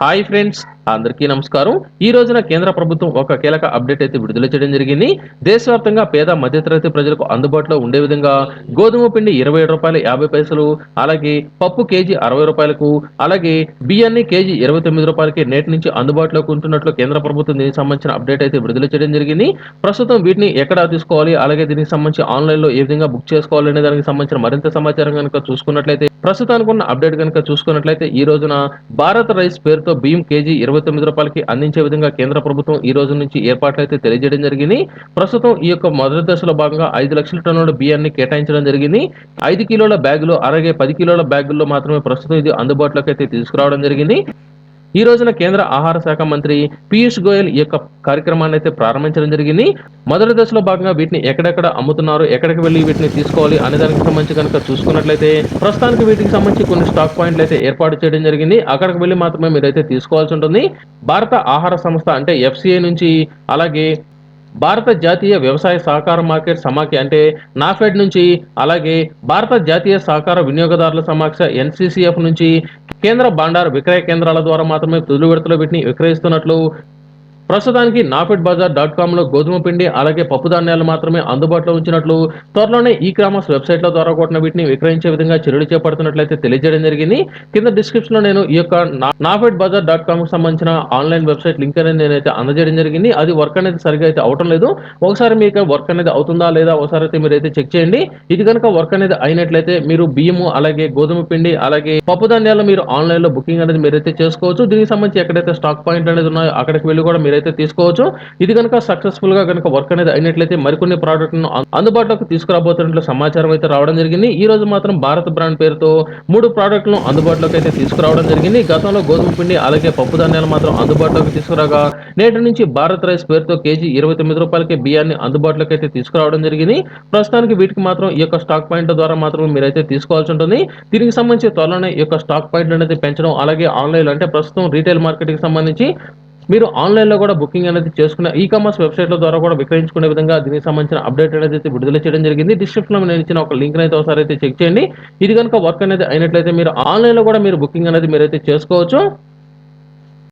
Hi friends అందరికీ నమస్కారం. ఈ రోజున కేంద్ర ప్రభుత్వం ఒక కీలక అప్డేట్ అయితే విడుదల చేయడం జరిగింది. దేశవ్యాప్తంగా పేద మధ్యతరగతి ప్రజలకు అందుబాటులో ఉండే విధంగా గోధుమ పిండి ఇరవై ఏడు రూపాయలు యాభై పైసలు అలాగే పప్పు కేజీ అరవై రూపాయలకు అలాగే బియ్యాన్ని కేజీ ఇరవై తొమ్మిది రూపాయలకి నేటి నుంచి అందుబాటులోకి ఉంటున్నట్లు కేంద్ర ప్రభుత్వం దీనికి సంబంధించిన అప్డేట్ అయితే విడుదల చేయడం జరిగింది. ప్రస్తుతం వీటిని ఎక్కడ తీసుకోవాలి అలాగే దీనికి సంబంధించి ఆన్లైన్లో ఏ విధంగా బుక్ చేసుకోవాలి అనే దానికి సంబంధించిన మరింత సమాచారం కనుక చూసుకున్నట్లయితే ప్రస్తుతానికి ఉన్న అప్డేట్ కనుక చూసుకున్నట్లయితే ఈ రోజున భారత్ రైస్ పేరుతో బియ్యం కేజీ ఇరవై తొమ్మిది రూపాయలకి అందించే విధంగా కేంద్ర ప్రభుత్వం ఈ రోజు నుంచి ఏర్పాట్లు అయితే తెలియజేయడం జరిగింది. ప్రస్తుతం ఈ యొక్క మొదటి దశలో భాగంగా ఐదు లక్షల టన్నుల బియ్యాన్ని కేటాయించడం జరిగింది. ఐదు కిలోల బ్యాగులు అలాగే పది కిలోల బ్యాగుల్లో మాత్రమే ప్రస్తుతం ఇది అందుబాటులోకి అయితే తీసుకురావడం జరిగింది. ఈ రోజున కేంద్ర ఆహార శాఖ మంత్రి పీయూష్ గోయల్ ఈ యొక్క కార్యక్రమాన్ని అయితే ప్రారంభించడం జరిగింది. మొదటి దశలో భాగంగా వీటిని ఎక్కడెక్కడ అమ్ముతున్నారు ఎక్కడికి వెళ్ళి వీటిని తీసుకోవాలి అనే దానికి సంబంధించి కనుక చూసుకున్నట్లయితే ప్రస్తుతానికి వీటికి సంబంధించి కొన్ని స్టాక్ పాయింట్లు అయితే ఏర్పాటు చేయడం జరిగింది. అక్కడికి వెళ్ళి మాత్రమే మీరైతే తీసుకోవాల్సి ఉంటుంది. భారత ఆహార సంస్థ అంటే ఎఫ్సిఐ నుంచి అలాగే భారత జాతీయ వ్యవసాయ సహకార మార్కెట్ సమాఖ్య అంటే నాఫెడ్ నుంచి అలాగే భారత జాతీయ సహకార వినియోగదారుల సమాఖ్య ఎన్సిసిఎఫ్ నుంచి కేంద్ర బండారు విక్రయ కేంద్రాల ద్వారా మాత్రమే తొలి విడతలో వీటిని విక్రయిస్తున్నట్లు ప్రస్తుతానికి నాఫెడ్ బజార్ డాట్ కామ్లో గోధుమ పిండి అలాగే పప్పు ధాన్యాలు మాత్రమే అందుబాటులో ఉంచినట్లు త్వరలోనే ఈ కామర్స్ వెబ్సైట్ల ద్వారా కూడా వీటిని విక్రయించే విధంగా చర్యలు చేపడుతున్నట్లయితే తెలియజేయడం జరిగింది. కింద డిస్క్రిప్షన్లో నేను ఈ యొక్క నాఫెడ్ బజార్ డాట్ కామ్కు సంబంధించిన ఆన్లైన్ వెబ్సైట్ లింక్ అనేది నేనైతే అందజేయడం జరిగింది. అది వర్క్ అనేది సరిగా అయితే అవటం లేదు. ఒకసారి మీకు వర్క్ అనేది అవుతుందా లేదా ఒకసారి అయితే మీరు అయితే చెక్ చేయండి. ఇది కనుక వర్క్ అనేది అయినట్లయితే మీరు బియ్యము అలాగే గోధుమ పిండి అలాగే పప్పు ధాన్యాలు మీరు ఆన్లైన్లో బుకింగ్ అనేది మీరైతే చేసుకోవచ్చు. దీనికి సంబంధించి ఎక్కడైతే స్టాక్ పాయింట్ అనేది ఉన్నాయో అక్కడికి వెళ్ళి కూడా మీరు మీరైతే తీసుకోవచ్చు. ఇది కనుక సక్సెస్ఫుల్గా కనుక వర్క్ అనేది అయినట్లయితే మరికొన్ని ప్రోడక్ట్ను అందుబాటులోకి తీసుకురాబోతున్నట్లు సమాచారం అయితే రావడం జరిగింది. ఈ రోజు మాత్రం భారత్ బ్రాండ్ పేరుతో మూడు ప్రోడక్ట్లను అందుబాటులోకి అయితే తీసుకురావడం జరిగింది. గతంలో గోధుమ పిండి అలాగే పప్పు ధాన్యాలు మాత్రం అందుబాటులోకి తీసుకురాగా నేటి నుంచి భారత్ రైస్ పేరుతో కేజీ ఇరవై తొమ్మిది రూపాయలకి బియ్యాన్ని అందుబాటులోకి అయితే తీసుకురావడం జరిగింది. ప్రస్తుతానికి వీటికి మాత్రం ఈ యొక్క స్టాక్ పాయింట్ ద్వారా మాత్రం మీరైతే తీసుకోవాల్సి ఉంటుంది. దీనికి సంబంధించి త్వరలోనే ఈ యొక్క స్టాక్ పాయింట్ అనేది పెంచడం అలాగే ఆన్లైన్ అంటే ప్రస్తుతం రీటైల్ మార్కెట్కి సంబంధించి మీరు ఆన్లైన్లో కూడా బుకింగ్ అనేది చేసుకునే ఈ కామర్స్ వెబ్సైట్ల ద్వారా కూడా విక్రయించుకునే విధంగా దీనికి సంబంధించిన అప్డేట్ అనేది అయితే విడుదల చేయడం జరిగింది. డిస్క్రిప్షన్లో నేను ఇచ్చిన ఒక లింక్ అయితే ఒకసారి అయితే చెక్ చేయండి. ఇది కనుక వర్క్ అనేది అయినట్లయితే మీరు ఆన్లైన్లో కూడా మీరు బుకింగ్ అనేది మీరైతే చేసుకోవచ్చు.